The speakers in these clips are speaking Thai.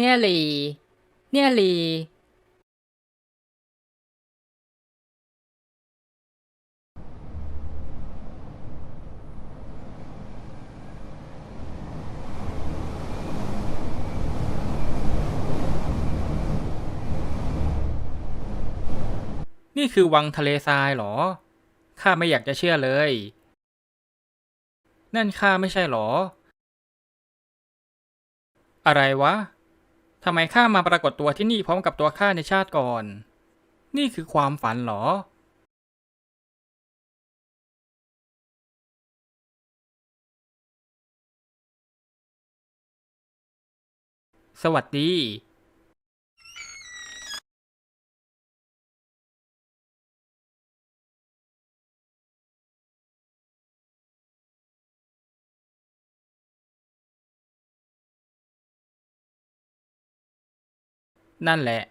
เนี่ยหลี เนี่ยหลีนี่คือวังทะเลทรายเหรอ ข้าไม่อยากจะเชื่อเลย นั่นข้าไม่ใช่เหรอ อะไรวะ ทำไมข้ามาปรากฏตัวที่นี่พร้อมกับตัวข้าในชาติก่อน นี่คือความฝันเหรอ สวัสดี นั่นแหละ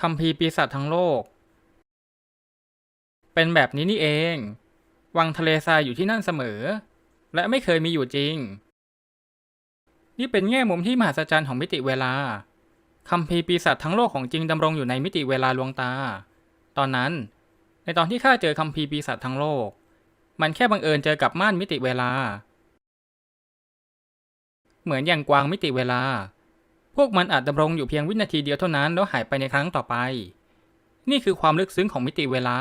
คัมภีร์ปีศาจทั้งโลก เป็นแบบนี้นี่เอง วังทะเลทรายอยู่ที่นั่นเสมอ และไม่เคยมีอยู่จริง นี่เป็นแง่มุมที่มหัศจรรย์ของมิติเวลา คัมภีร์ปีศาจทั้งโลกของจริงดำรงอยู่ในมิติเวลาลวงตา ตอนนั้น ในตอนที่ข้าเจอคัมภีร์ปีศาจทั้งโลก มันแค่บังเอิญเจอกับม่านมิติเวลา เหมือนอย่างกวางมิติเวลา พวกมันอาจดำรงอยู่เพียงวินาทีเดียวเท่านั้นแล้วหายไปในครั้งต่อไป นี่คือความลึกซึ้งของมิติเวลา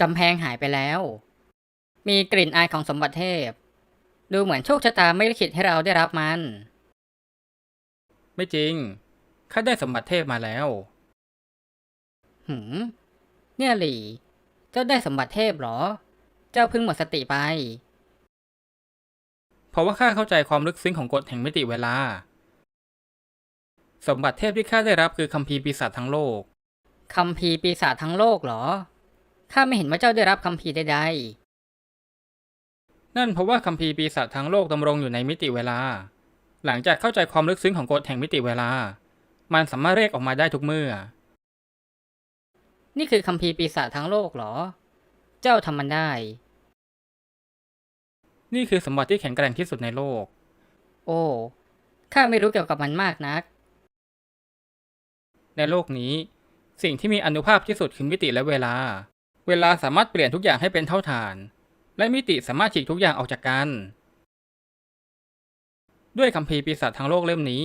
กำแพงหายไปแล้ว มีกลิ่นอายของสมบัติเทพ ดูเหมือนโชคชะตาไม่ได้คิดให้เราได้รับมัน ไม่จริง ข้าได้สมบัติเทพมาแล้ว หืม เนี่ยหลีเจ้าได้สมบัติเทพเหรอ เจ้าเพิ่งหมดสติไป เพราะว่าข้าเข้าใจความลึกซึ้งของกฎแห่งมิติเวลา สมบัติเทพที่ข้าได้รับคือคัมภีร์ปีศาจทั้งโลก คัมภีร์ปีศาจทั้งโลกเหรอ ข้าไม่เห็นว่าเจ้าได้รับคัมภีร์ใดนั่นเพราะว่าคัมภีร์ปีศาจทั้งโลกดำรงอยู่ในมิติเวลา หลังจากเข้าใจความลึกซึ้งของกฎแห่งมิติเวลา มันสามารถเรียกออกมาได้ทุกเมื่อๆนี่คือคัมภีร์ปีศาจทั้งโลกเหรอ เจ้าทำมันได้ นี่คือสมบัติที่แข็งแกร่งที่สุดในโลก โอ้ข้าไม่รู้เกี่ยวกับมันมากนัก ในโลกนี้สิ่งที่มีอนุภาพที่สุดคือมิติและเวลา เวลาสามารถเปลี่ยนทุกอย่างให้เป็นเท่าฐาน และมิติสามารถฉีกทุกอย่างออกจากกัน ด้วยคัมภีร์ปีศาจทั้งโลกเล่มนี้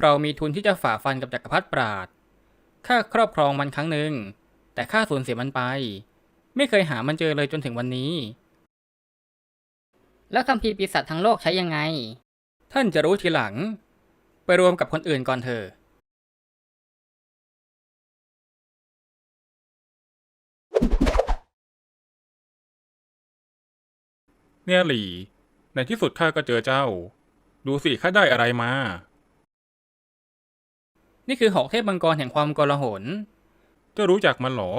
เรามีทุนที่จะฝ่าฟันกับจักรพรรดิปราดข้าครอบครองมันครั้งหนึ่ง แต่ข้าสูญเสียมันไป ไม่เคยหามันเจอเลยจนถึงวันนี้ แล้วคัมภีร์ปีศาจทั้งโลกใช้ยังไง ท่านจะรู้ทีหลัง ไปรวมกับคนอื่นก่อนเถอะ เนี่ยหลีในที่สุดข้าก็เจอเจ้า ดูสิข้าได้อะไรมา นี่คือหอกเทพมังกรแห่งความโกลาหลเจ้ารู้จักมันเหรอ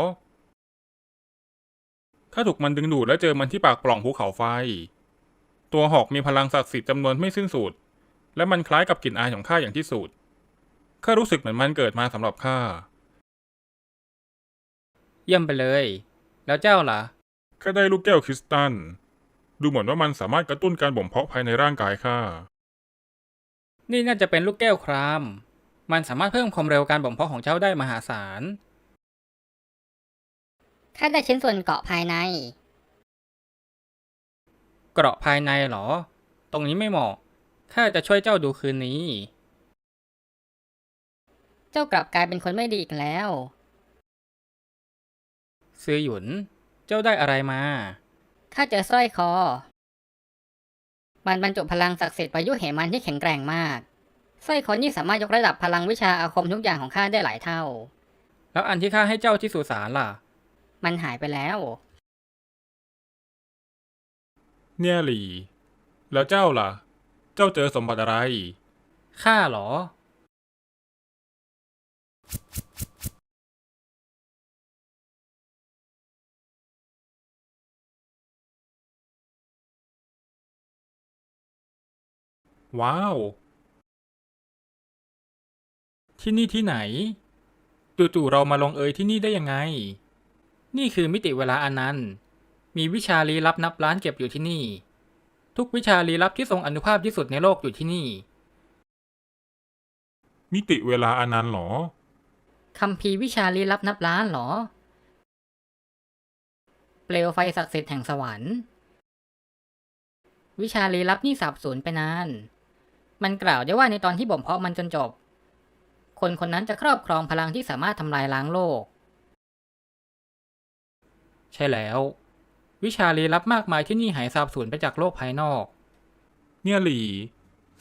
ข้าถูกมันดึงดูดและเจอมันที่ปากปล่องภูเขาไฟ ตัวหอกมีพลังศักดิ์สิทธิ์จำนวนไม่สิ้นสุด และมันคล้ายกับกลิ่นอายของข้าอย่างที่สุด ข้ารู้สึกเหมือนมันเกิดมาสำหรับข้า เยี่ยมไปเลย แล้วเจ้าล่ะ ข้าได้ลูกแก้วคริสตัล ดูเหมือนว่ามันสามารถกระตุ้นการบ่มเพาะภายในร่างกายข้า นี่น่าจะเป็นลูกแก้วคราม มันสามารถเพิ่มความเร็วการบ่มเพาะของเจ้าได้มหาศาล ข้าได้ชิ้นส่วนเกาะภายใน เกราะภายในเหรอ ตรงนี้ไม่เหมาะ ข้าจะช่วยเจ้าดูคืนนี้ เจ้ากลับกลายเป็นคนไม่ดีอีกแล้ว ซื้อหยุน เจ้าได้อะไรมา ข้าเจอสร้อยคอ มันบรรจุพลังศักดิ์สิทธิ์ประยุกต์เหมันที่แข็งแกร่งมากสร้อยคอนี่สามารถยกระดับพลังวิชาอาคมทุกอย่างของข้าได้หลายเท่า แล้วอันที่ข้าให้เจ้าที่สุสานล่ะ มันหายไปแล้ว เนี่ยหลี แล้วเจ้าล่ะ เจ้าเจอสมบัติอะไร ข้าเหรอ ว้าว ที่นี่ที่ไหน จู่ๆเรามาลงเอยที่นี่ได้ยังไง นี่คือมิติเวลาอันนั้น มีวิชาลี้ลับนับล้านเก็บอยู่ที่นี่ ทุกวิชาลี้ลับที่ทรงอนุภาพที่สุดในโลกอยู่ที่นี่ มิติเวลาอันนั้นเหรอคัมภีร์วิชาลี้ลับนับล้านเหรอ เปลวไฟศักดิ์สิทธิ์แห่งสวรรค์ วิชาลี้ลับนี่สับสูญไปนาน มันกล่าวได้ว่าในตอนที่บ่มเพาะมันจนจบ คนคนนั้นจะครอบครองพลังที่สามารถทำลายล้างโลก ใช่แล้ว วิชาลี้ลับมากมายที่นี่หายสาบสูญไปจากโลกภายนอก เนี่ยหลี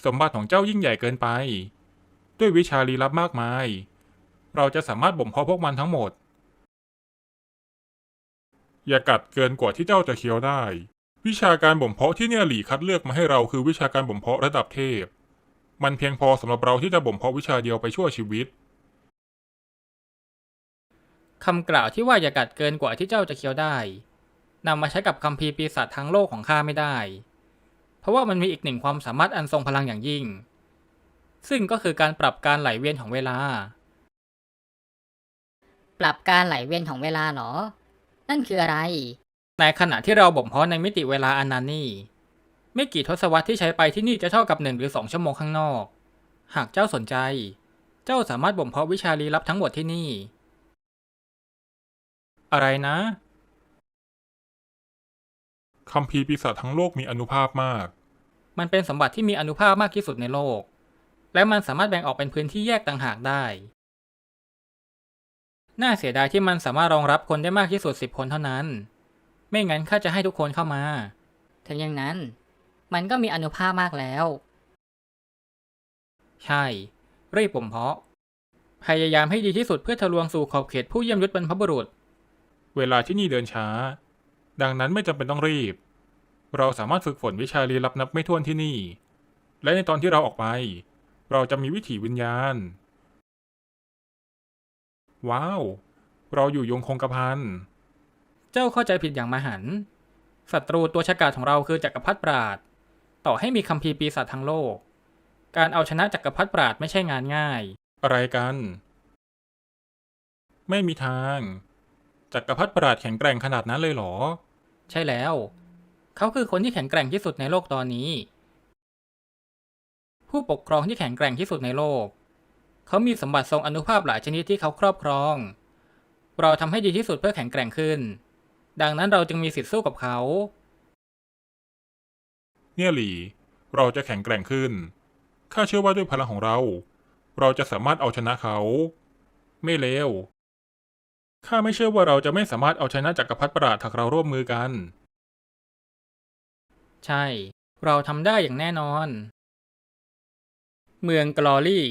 สมบัติของเจ้ายิ่งใหญ่เกินไป ด้วยวิชาลี้ลับมากมาย เราจะสามารถบ่มเพาะพวกมันทั้งหมด อย่ากัดเกินกว่าที่เจ้าจะเคี้ยวได้ วิชาการบ่มเพาะที่เนี่ยหลีคัดเลือกมาให้เราคือวิชาการบ่มเพาะระดับเทพ มันเพียงพอสำหรับเราที่จะบ่มเพาะวิชาเดียวไปชั่วชีวิต คำกล่าวที่ว่าอย่ากัดเกินกว่าที่เจ้าจะเคี้ยวได้นำมาใช้กับคัมภีร์ปีศาจทั้งโลกของข้าไม่ได้ เพราะว่ามันมีอีกหนึ่งความสามารถอันทรงพลังอย่างยิ่ง ซึ่งก็คือการปรับการไหลเวียนของเวลา ปรับการไหลเวียนของเวลาเหรอ นั่นคืออะไร ในขณะที่เราบ่มเพาะในมิติเวลาอันนั้นนี่ ไม่กี่ทศวรรษที่ใช้ไปที่นี่จะเท่ากับหนึ่งหรือสองชั่วโมงข้างนอก หากเจ้าสนใจ เจ้าสามารถบ่มเพาะวิชาลี้ลับทั้งหมดที่นี่ อะไรนะคัมภีร์ปีศาจทั้งโลกมีอนุภาพมาก มันเป็นสมบัติที่มีอนุภาพมากที่สุดในโลก และมันสามารถแบ่งออกเป็นพื้นที่แยกต่างหากได้ น่าเสียดายที่มันสามารถรองรับคนได้มากที่สุดสิบคนเท่านั้น ไม่งั้นข้าจะให้ทุกคนเข้ามา ถึงอย่างนั้น มันก็มีอนุภาพมากแล้ว ใช่ รีบบ่มเพาะ พยายามให้ดีที่สุดเพื่อทะลวงสู่ขอบเขตผู้เยี่ยมยุทธบรรพบุรุษ เวลาที่นี่เดินช้า ดังนั้นไม่จำเป็นต้องรีบ เราสามารถฝึกฝนวิชาลี้ลับนับไม่ถ้วนที่นี่ และในตอนที่เราออกไป เราจะมีวิถีวิญญาณ ว้าว เราอยู่ยงคงกระพันเจ้าเข้าใจผิดอย่างมหันต์ศัตรูตัวฉกาจของเราคือจักรพรรดิปราด ต่อให้มีคัมภีร์ปีศาจทั้งโลก การเอาชนะจักรพรรดิปราดไม่ใช่งานง่าย อะไรกัน ไม่มีทาง จักรพรรดิประหลาดแข็งแกร่งขนาดนั้นเลยเหรอ ใช่แล้ว เขาคือคนที่แข็งแกร่งที่สุดในโลกตอนนี้ ผู้ปกครองที่แข็งแกร่งที่สุดในโลก เขามีสมบัติทรงอนุภาพหลายชนิดที่เขาครอบครอง เราทำให้ดีที่สุดเพื่อแข็งแกร่งขึ้น ดังนั้นเราจึงมีสิทธิ์สู้กับเขา เนี่ยหลี เราจะแข็งแกร่งขึ้น ข้าเชื่อว่าด้วยพลังของเรา เราจะสามารถเอาชนะเขา ไม่เลว ข้าไม่เชื่อว่าเราจะไม่สามารถเอาชนะจักรพรรดิประหลาดหากเราร่วมมือกัน ใช่ เราทำได้อย่างแน่นอน เมืองกลอรี่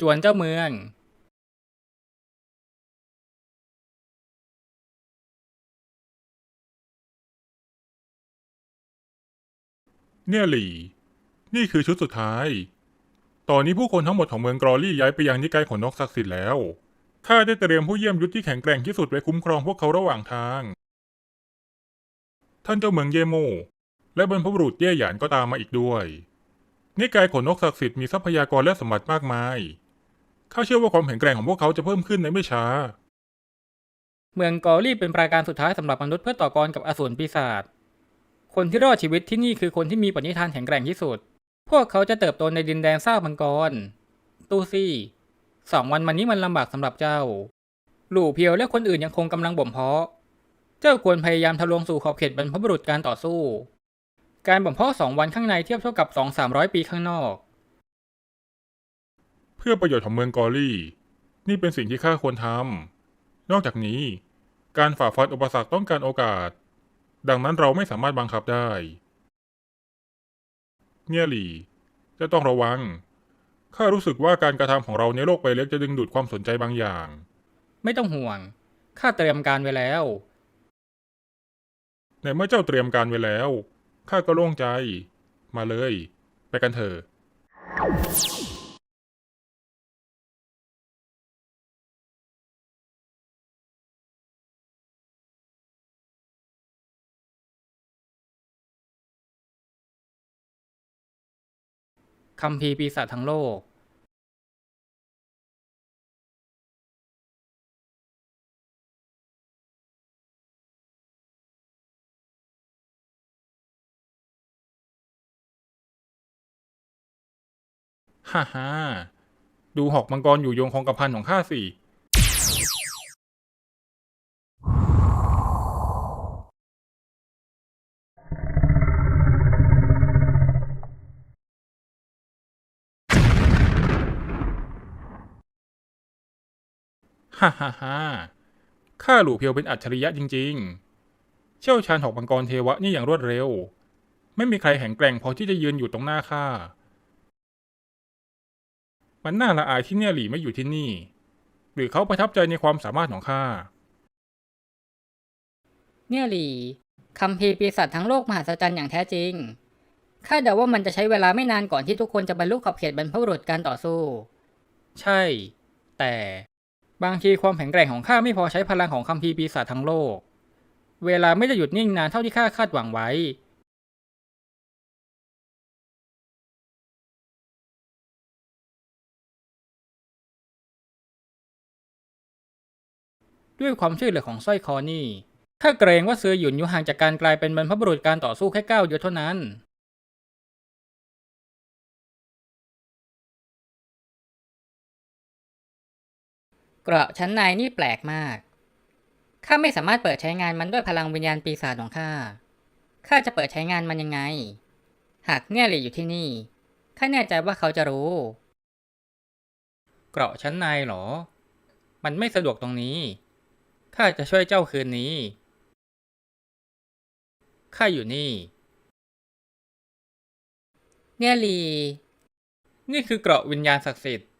จวนเจ้าเมือง เนี่ยหลีนี่คือชุดสุดท้าย ตอนนี้ผู้คนทั้งหมดของเมืองกรอลี่ย้ายไปยังนิกายขนนกศักดิ์สิทธิ์แล้ว ข้าได้เตรียมผู้เยี่ยมยุทธที่แข็งแกร่งที่สุดไว้คุ้มครองพวกเขาระหว่างทาง ท่านเจ้าเมืองเยโม และบรรพบุรุษเย่หยานก็ตามมาอีกด้วย นิกายขนนกศักดิ์สิทธิ์มีทรัพยากรและสมบัติมากมาย ข้าเชื่อว่าความแข็งแกร่งของพวกเขาจะเพิ่มขึ้นในไม่ช้า เมืองกอรี่เป็นปราการสุดท้ายสำหรับมนุษย์เพื่อต่อกรกับอสูรปีศาจ คนที่รอดชีวิตที่นี่คือคนที่มีปณิธานแข็งแกร่งที่สุด พวกเขาจะเติบโตในดินแดนซากมังกร ตูซี่สองวันมานี้มันลำบากสำหรับเจ้า หลู่เพียวและคนอื่นยังคงกำลังบ่มเพาะ เจ้าควรพยายามทะลวงสู่ขอบเขตบรรพบุรุษการต่อสู้ การบ่มเพาะสองวันข้างในเทียบเท่ากับสองสามร้อยปีข้างนอก เพื่อประโยชน์ของเมืองกอรี่ นี่เป็นสิ่งที่ข้าควรทำนอกจากนี้ การฝ่าฟันอุปสรรคต้องการโอกาส ดังนั้นเราไม่สามารถบังคับได้ เนี่ยหลีจะต้องระวัง ข้ารู้สึกว่าการกระทำของเราในโลกใบเล็กจะดึงดูดความสนใจบางอย่าง ไม่ต้องห่วง ข้าเตรียมการไว้แล้ว ในเมื่อเจ้าเตรียมการไว้แล้ว ข้าก็โล่งใจ มาเลย ไปกันเถอะ คัมภีร์ปีศาจทั้งโลกฮ่าฮ่าดูหอกมังกรอยู่โยงคงกระพันของข้าสิ ฮ่าฮ่าฮ่าข้าหลู่เพียวเป็นอัจฉริยะจริง ๆ เชี่ยวชาญหอกมังกรเทวะนี่อย่างรวดเร็ว ไม่มีใครแข็งแกร่งพอที่จะยืนอยู่ตรงหน้าข้า มันน่าละอายที่เนี่ยหลี่ไม่อยู่ที่นี่ หรือเขาประทับใจในความสามารถของข้า เนี่ยหลีคำพีร์ปีศาจทั้งโลกมหัศจรรย์อย่างแท้จริง ข้าเดาว่ามันจะใช้เวลาไม่นานก่อนที่ทุกคนจะบรรลุขอบเขตบรรพบุรุษการต่อสู้ ใช่ แต่ บางทีความแข็งแกร่งของข้าไม่พอใช้พลังของคัมภีร์ปีศาจทั้งโลก เวลาไม่ได้หยุดนิ่งนานเท่าที่ข้าคาดหวังไว้ ด้วยความช่วยเหลือของสร้อยคอนี่ข้าเกรงว่าเสือหยุนอยู่ห่างจากการกลายเป็นบรรพบุรุษการต่อสู้แค่ก้าวเดียวเท่านั้น เกราะชั้นในนี่แปลกมาก ข้าไม่สามารถเปิดใช้งานมันด้วยพลังวิญญาณปีศาจของข้า ข้าจะเปิดใช้งานมันยังไง หากเนี่ยหลีอยู่ที่นี่ ข้าแน่ใจว่าเขาจะรู้ เกราะชั้นในเหรอ มันไม่สะดวกตรงนี้ ข้าจะช่วยเจ้าคืนนี้ ข้าอยู่นี่ เนี่ยหลี นี่คือเกราะวิญญาณศักดิ์สิทธิ์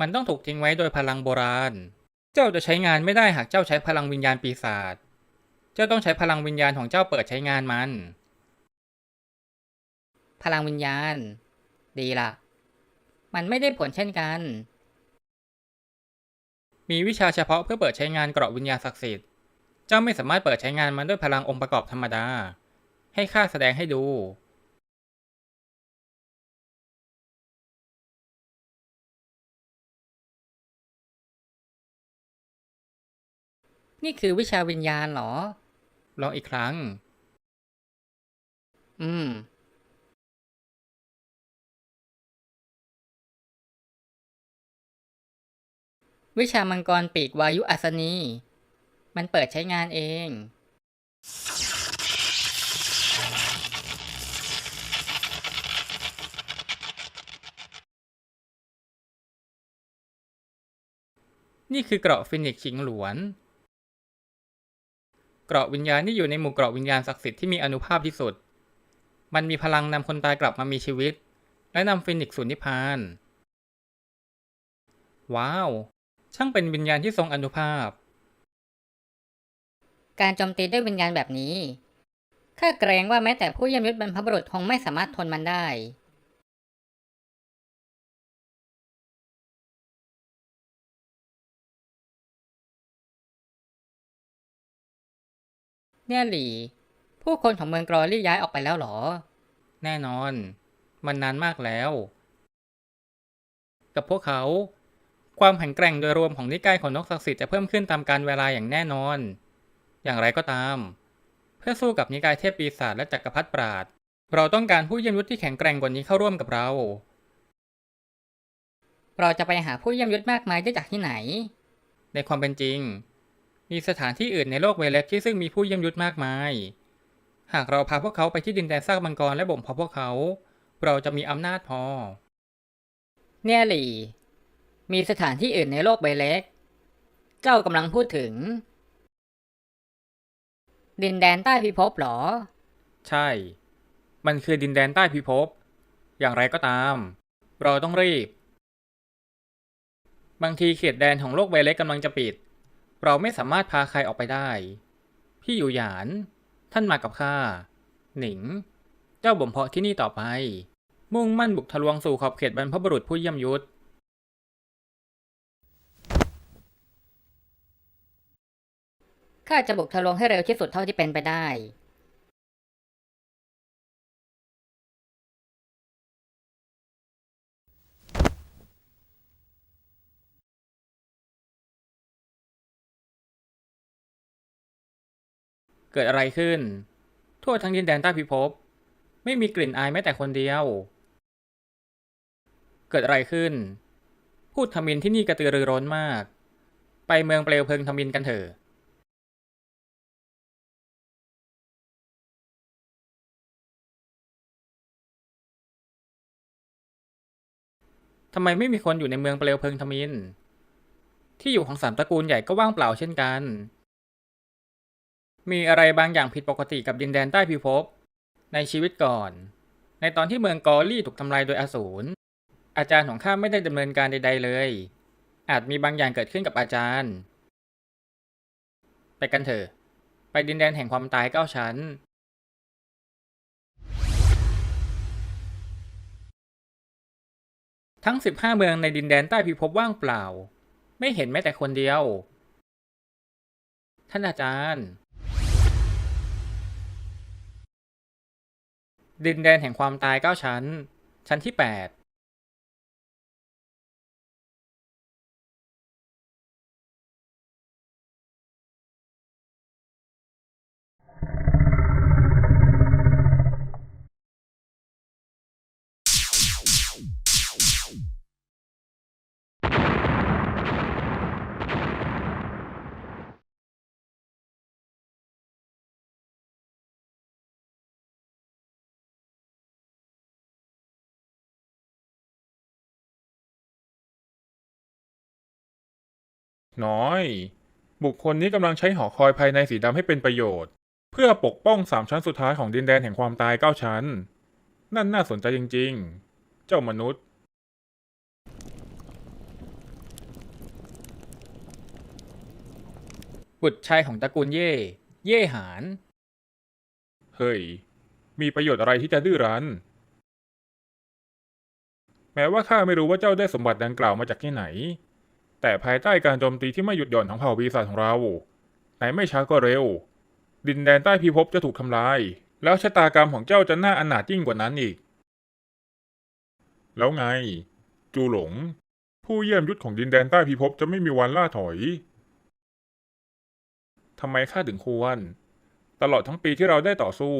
มันต้องถูกทิ้งไว้โดยพลังโบราณ เจ้าจะใช้งานไม่ได้หากเจ้าใช้พลังวิญญาณปีศาจ เจ้าต้องใช้พลังวิญญาณของเจ้าเปิดใช้งานมัน พลังวิญญาณ ดีละมันไม่ได้ผลเช่นกัน มีวิชาเฉพาะเพื่อเปิดใช้งานเกราะวิญญาณศักดิ์สิทธิ์ เจ้าไม่สามารถเปิดใช้งานมันด้วยพลังองค์ประกอบธรรมดา ให้ข้าแสดงให้ดู นี่คือวิชาวิญญาณเหรอ ลองอีกครั้ง อืม วิชามังกรปีกวายุอัศนี มันเปิดใช้งานเอง นี่คือเกราะฟินิกซ์ชิงหลวน เกราะวิญญาณที่อยู่ในหมู่เกราะวิญญาณศักดิ์สิทธิ์ที่มีอนุภาพที่สุด มันมีพลังนำคนตายกลับมามีชีวิต และนำฟินิกซ์สู่นิพาน ว้าว ช่างเป็นวิญญาณที่ทรงอนุภาพ การโจมตีด้วยวิญญาณแบบนี้ข้าเกรงว่าแม้แต่ผู้เยี่ยมยุทธบรรพบุรุษคงไม่สามารถทนมันได้ เนี่ยหลีผู้คนของเมืองกรอรี่ย้ายออกไปแล้วเหรอ แน่นอน มันนานมากแล้ว กับพวกเขา ความแข็งแกร่งโดยรวมของนิกายของนกศักดิ์สิทธิ์จะเพิ่มขึ้นตามการเวลาอย่างแน่นอน อย่างไรก็ตาม เพื่อสู้กับนิกายเทพปีศาจและจักรพรรดิปราด เราต้องการผู้เยี่ยมยุทธที่แข็งแกร่งกว่านี้เข้าร่วมกับเรา เราจะไปหาผู้เยี่ยมยุทธมากมายได้จากที่ไหน ในความเป็นจริง มีสถานที่อื่นในโลกเวเล็กที่ซึ่งมีผู้เยี่ยมยุทธมากมาย หากเราพาพวกเขาไปที่ดินแดนซากมังกรและบ่มเพาะพวกเขา เราจะมีอำนาจพอ เนี่ยหลี มีสถานที่อื่นในโลกใบเล็ก เจ้ากำลังพูดถึง ดินแดนใต้พิภพเหรอ ใช่ มันคือดินแดนใต้พิภพ อย่างไรก็ตาม เราต้องรีบ บางทีเขตแดนของโลกใบเล็กกำลังจะปิด เราไม่สามารถพาใครออกไปได้ พี่อยู่หยาน ท่านมากับข้า หนิง เจ้าบ่มเพาะที่นี่ต่อไป มุ่งมั่นบุกทะลวงสู่ขอบเขตบรรพบุรุษผู้เยี่ยมยุทธข้าจะบุกทะลวงให้เร็วที่สุดเท่าที่เป็นไปได้ เกิดอะไรขึ้น ทั่วทั้งดินแดนใต้พิภพ ไม่มีกลิ่นอายแม้แต่คนเดียว เกิดอะไรขึ้น พูดทมินที่นี่กระตือรือร้นมาก ไปเมืองเปลวเพลิงทมินกันเถอะทำไมไม่มีคนอยู่ในเมืองเปลวเพลิงทมิน ที่อยู่ของสามตระกูลใหญ่ก็ว่างเปล่าเช่นกัน มีอะไรบางอย่างผิดปกติกับดินแดนใต้พิภพ ในชีวิตก่อน ในตอนที่เมืองกอรี่ถูกทำลายโดยอสูร อาจารย์ของข้าไม่ได้ดำเนินการใด ๆ เลย อาจมีบางอย่างเกิดขึ้นกับอาจารย์ ไปกันเถอะ ไปดินแดนแห่งความตายเก้าชั้น ทั้งสิบห้าเมืองในดินแดนใต้พิภพว่างเปล่า ไม่เห็นแม้แต่คนเดียว ท่านอาจารย์ ดินแดนแห่งความตาย 9 ชั้น ชั้นที่ 8 น้อย บุคคลนี้กำลังใช้หอคอยภายในสีดำให้เป็นประโยชน์ เพื่อปกป้องสามชั้นสุดท้ายของดินแดนแห่งความตายเก้าชั้น นั่นน่าสนใจจริง ๆ เจ้ามนุษย์ บุตรชายของตระกูลเย่ เย่หาน เฮ้ย มีประโยชน์อะไรที่จะดื้อรั้น แม้ว่าข้าไม่รู้ว่าเจ้าได้สมบัติดังกล่าวมาจากที่ไหน แต่ภายใต้การโจมตีที่ไม่หยุดหย่อนของเผ่าปีศาจของเราในไม่ช้าก็เร็ว ดินแดนใต้พิภพจะถูกทำลาย แล้วชะตากรรมของเจ้าจะน่าอนาถยิ่งกว่านั้นอีก แล้วไง จูหลง ผู้เยี่ยมยุทธของดินแดนใต้พิภพจะไม่มีวันล่าถอยทำไมข้าถึงควร ตลอดทั้งปีที่เราได้ต่อสู้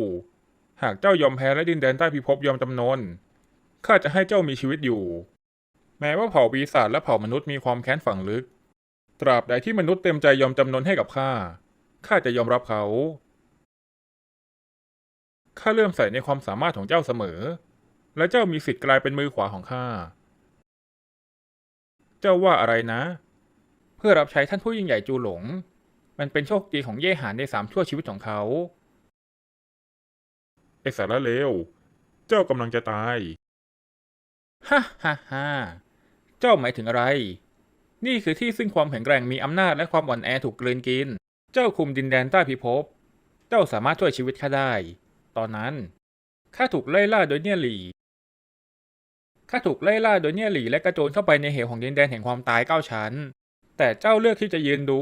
หากเจ้ายอมแพ้และดินแดนใต้พิภพยอมจำนนข้าจะให้เจ้ามีชีวิตอยู่ แม้ว่าเผ่าปีศาจและเผ่ามนุษย์มีความแค้นฝังลึก ตราบใดที่มนุษย์เต็มใจยอมจำนนให้กับข้า ข้าจะยอมรับเขา ข้าเริ่อมใส่ในความสามารถของเจ้าเสมอ และเจ้ามีสิทธิ์กลายเป็นมือขวาของข้า เจ้าว่าอะไรนะ เพื่อรับใช้ท่านผู้ยิ่งใหญ่จูหลง มันเป็นโชคดีของเย่หานในสามชั่วชีวิตของเขาไอสารเลว เจ้ากำลังจะตาย ฮ่าฮ่าฮ่า เจ้าหมายถึงอะไร นี่คือที่ซึ่งความแข็งแกร่งมีอำนาจและความอ่อนแอถูกกลืนกิน เจ้าคุมดินแดนใต้พิภพ เจ้าสามารถช่วยชีวิตข้าได้ ตอนนั้นข้าถูกไล่ล่าโดยเนี่ยหลีข้าถูกไล่ล่าโดยเนี่ยหลีและกระโจนเข้าไปในเหวของดินแดนแห่งความตายเก้าชั้น แต่เจ้าเลือกที่จะยืนดู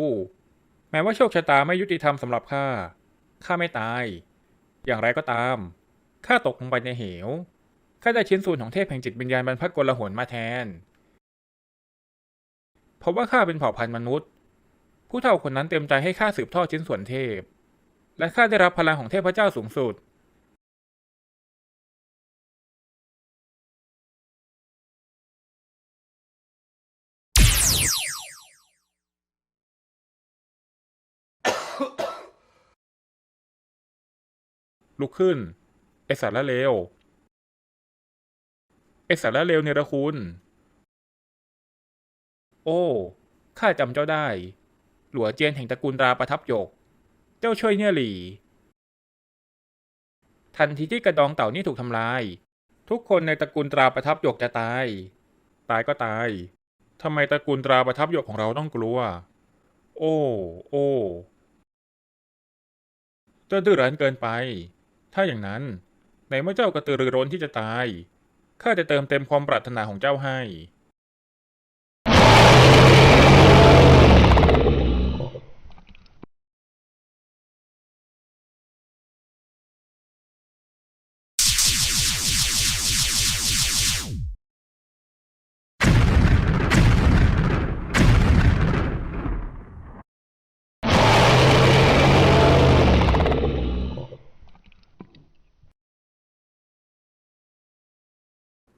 แม้ว่าโชคชะตาไม่ยุติธรรมสำหรับข้า ข้าไม่ตาย อย่างไรก็ตาม ข้าตกลงไปในเหว ข้าได้ชิ้นส่วนของเทพแห่งจิตวิญญาณบรรพกลหนมาแทน พราะว่าข้าเป็นเผ่าพันธุ์มนุษย์ ผู้เฒ่าคนนั้นเต็มใจให้ข้าสืบทอดชิ้นส่วนเทพ และข้าได้รับพลังของเทพเจ้าสูงสุด ลุกขึ้น ไอสารเลวไอสารเลวเนรคุณ โอ้ข้าจำเจ้าได้ หลัวเจียนแห่งตระกูลราประทับหยก เจ้าช่วยเนี่ยหลีทันทีที่กระดองเต่านี่ถูกทำลาย ทุกคนในตระกูลตราประทับหยกจะตาย ตายก็ตายทำไมตระกูลตราประทับหยกของเราต้องกลัว โอ้โอ้เจ้าดื้อรั้นเกินไป ถ้าอย่างนั้น ในเมื่อเจ้ากระตือรือร้นที่จะตายข้าจะเติมเต็มความปรารถนาของเจ้าให้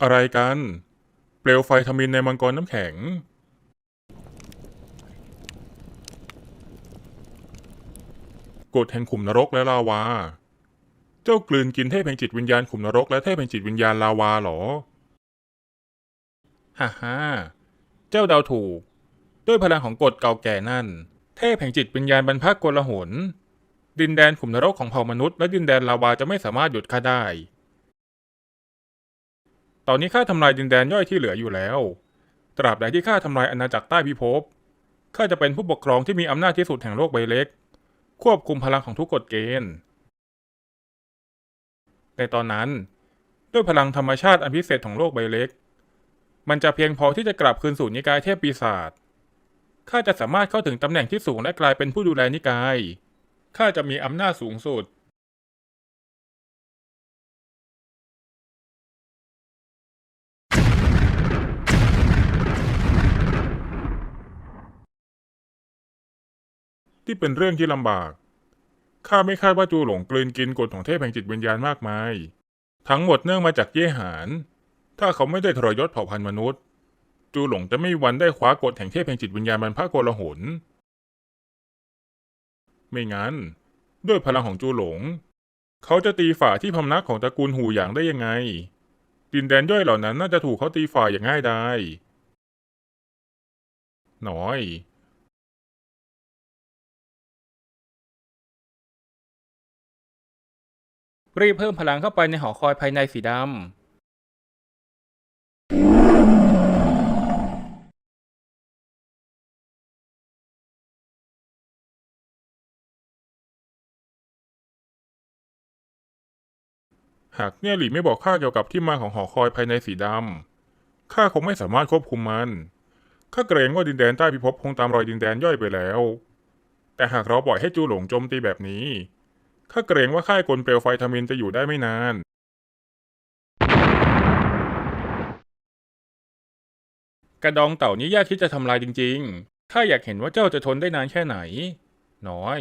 อะไรกัน เปลวไฟทมินในมังกรน้ำแข็ง กฎแห่งขุมนรกและลาวา เจ้ากลืนกินเทพแห่งจิตวิญญาณขุมนรกและเทพแห่งจิตวิญญาณลาวาเหรอ ฮ่าฮ่าเจ้าเดาถูก ด้วยพลังของกฎเก่าแก่นั่น เทพแห่งจิตวิญญาณบรรพกลหนดินแดนขุมนรกของเผ่ามนุษย์และดินแดนลาวาจะไม่สามารถหยุดข้าได้ ตอนนี้ข้าทำลายดินแดนย่อยที่เหลืออยู่แล้ว ตราบใดที่ข้าทำลายอาณาจักรใต้พิภพ ข้าจะเป็นผู้ปกครองที่มีอำนาจที่สุดแห่งโลกใบเล็ก ควบคุมพลังของทุกกฎเกณฑ์ ในตอนนั้น ด้วยพลังธรรมชาติอันพิเศษของโลกใบเล็ก มันจะเพียงพอที่จะกลับคืนสู่นิกายเทพปีศาจ ข้าจะสามารถเข้าถึงตำแหน่งที่สูงและกลายเป็นผู้ดูแลนิกาย ข้าจะมีอำนาจสูงสุด ที่เป็นเรื่องที่ลำบาก ข้าไม่คาดว่าจูหลงกลืนกินกฎของเทพแห่งจิตวิญญาณมากมาย ทั้งหมดเนื่องมาจากเย่หาน ถ้าเขาไม่ได้ทรยศเผ่าพันธุ์มนุษย์ จูหลงจะไม่วันได้คว้ากฎแห่งเทพแห่งจิตวิญญาณบรรพโกลหนไม่งั้น ด้วยพลังของจูหลง เขาจะตีฝ่าที่พำนักของตระกูลหูหยางได้ยังไง ดินแดนย่อยเหล่านั้นน่าจะถูกเขาตีฝ่าอย่างง่ายดายหน่อย รีบเพิ่มพลังเข้าไปในหอคอยภายในสีดำ หากเนี่ยหลี่ไม่บอกข้าเกี่ยวกับที่มาของหอคอยภายในสีดำ ข้าคงไม่สามารถควบคุมมัน ข้าเกรงว่าดินแดนใต้พิภพคงตามรอยดินแดนย่อยไปแล้ว แต่หากเราปล่อยให้จูหลงโจมตีแบบนี้ ข้าเกรงว่าค่ายกลเปลวไฟทมินจะอยู่ได้ไม่นาน กระดองเต่านี้ยากที่จะทำลายจริงๆ ข้าอยากเห็นว่าเจ้าจะทนได้นานแค่ไหน น้อย